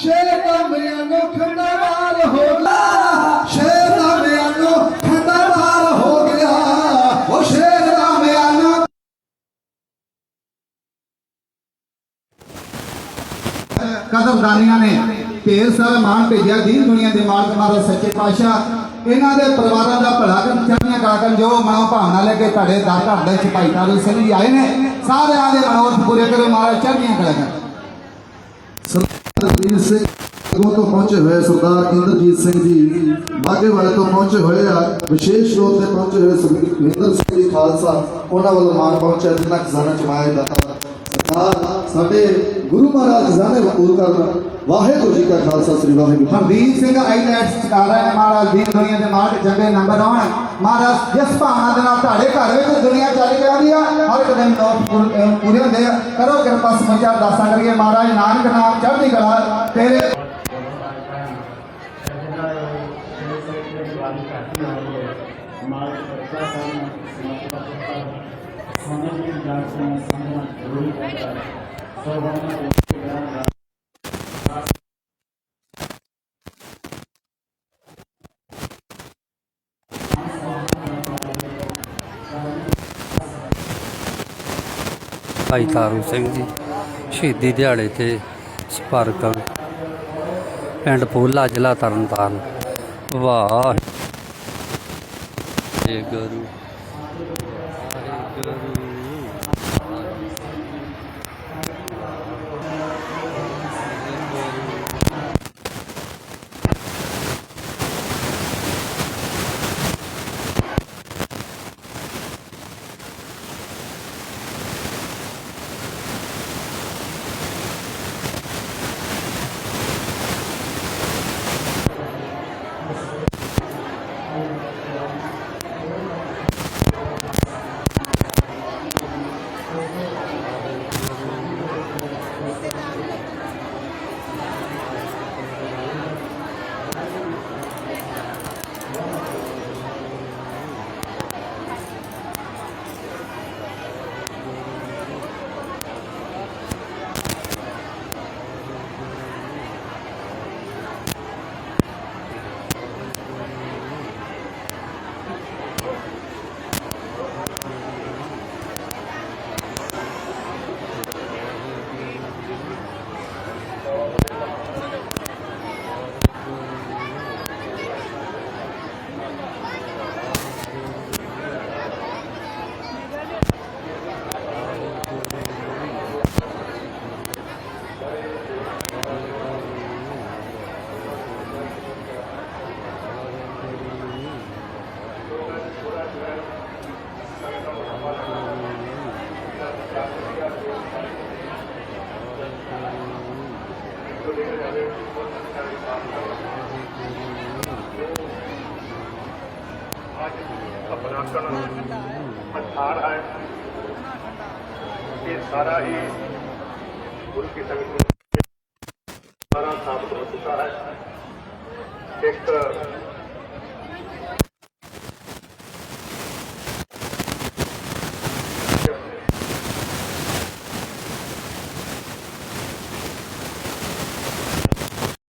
ਸ਼ੇਰ ਦਾ ਮਿਆਨੋ ਖੰਡਾਵਾਲ ਹੋ ਗਿਆ। ਸ਼ੇਰ ਦਾ ਮਿਆਨੋ ਖੰਡਾਵਾਲ ਹੋ ਗਿਆ। ਉਹ ਸ਼ੇਰ ਦਾ ਮਿਆਨੋ ਕਦਰਦਾਨੀਆਂ ਨੇ ਢੇਰ ਸਾਰਾ ਮਾਣ ਭੇਜਿਆ। ਦੀਨ ਦੁਨੀਆ ਦੇ ਮਾਲਕ ਮਹਾਰਾਜ ਸੱਚੇ ਪਾਤਸ਼ਾਹ, ਇਹਨਾਂ ਦੇ ਪਰਿਵਾਰਾਂ ਦਾ ਭਲਾ ਕਰਨ ਚੜ੍ਹਨੀਆਂ ਕਲਾ ਜੋ ਮਨੋ ਭਾਵਨਾ ਲੈ ਕੇ ਤੁਹਾਡੇ ਦਰ ਘਰ ਦੇ ਸਿਪਾਹੀ ਤਾਰੂ ਸਿੰਘ ਜੀ ਆਏ ਨੇ। ਸਾਰਿਆਂ ਦੇ ਮਨੋਰਥ ਪੂਰੇ ਕਰੋ ਮਹਾਰਾਜ ਚੜ੍ਹਨੀਆਂ ਕਲਾ ਕਰਨ ਸਰਦਾਰ ਸਿੰਘ ਅੱਗੋਂ ਤੋਂ ਪਹੁੰਚੇ ਹੋਏ ਸਰਦਾਰ ਇੰਦਰਜੀਤ ਸਿੰਘ ਜੀ। ਬਾਗੇ ਤੋਂ ਪਹੁੰਚੇ ਹੋਏ ਆ। ਵਿਸ਼ੇਸ਼ ਤੌਰ ਤੇ ਪਹੁੰਚੇ ਹੋਏ ਸੁਖਵਿੰਦਰ ਸਿੰਘ ਜੀ, ਖਾਲਸਾ। ਉਹਨਾਂ ਵੱਲੋਂ ਮਾਨ ਪਹੁੰਚਿਆ ਜਿਨ੍ਹਾਂ ਖਜ਼ਾਨਾ ਚਮਾਇਆ ਦਾਤਾ ਸਰਦਾਰ, ਸਾਡੇ ਗੁਰੂ ਮਹਾਰਾਜ ਖਜ਼ਾਨੇ ਵਕੂਲ ਕਰਨ ਵਾਹਿਗੁਰੂ ਜੀ ਕਾ ਖਾਲਸਾ, ਸ੍ਰੀ ਵਾਹਿਗੁਰੂ ਹਰਦੀਪ ਸਿੰਘ ਆਈਲੈਟਸ ਸਿਤਾਰਾ ਨੇ ਮਹਾਰਾਜ ਦੀਨ ਦੁਨੀਆ ਦੇ ਮਾਲਕ ਚੰਗੇ ਨੰਬਰ ਆਉਣ ਮਹਾਰਾਜ, ਜਿਸ ਭਾਵਨਾ ਦੇ ਨਾਲ ਤੁਹਾਡੇ ਘਰ ਵਿੱਚ ਦੁਨੀਆ ਚੱਲ ਕੇ ਆਉਂਦੀ ਆ, ਹਰ ਇੱਕ ਦਿਨ ਲੋਕ ਪੂਰੇ ਹੁੰਦੇ ਆ। ਕਰੋ ਕਿਰਪਾ ਸਮਝਾ ਅਰਦਾਸਾਂ ਕਰੀਏ ਮਹਾਰਾਜ ਨਾਨਕ ਨਾਮ ਚੜ੍ਹਦੀ ਕਲਾ ਤੇਰੇ ਭਾਈ ਤਾਰੂ ਸਿੰਘ ਜੀ ਸ਼ਹੀਦੀ ਦਿਹਾੜੇ ਤੇ ਸਪਾਰਕ ਪਿੰਡ ਪੋਲਾ ਜ਼ਿਲ੍ਹਾ ਤਰਨਤਾਰਨ। ਵਾਹ। ਜੇ ਗੁਰੂ। अठारह है। ये सारा ही उनकी संगठन सारा साबित हो चुका है। एक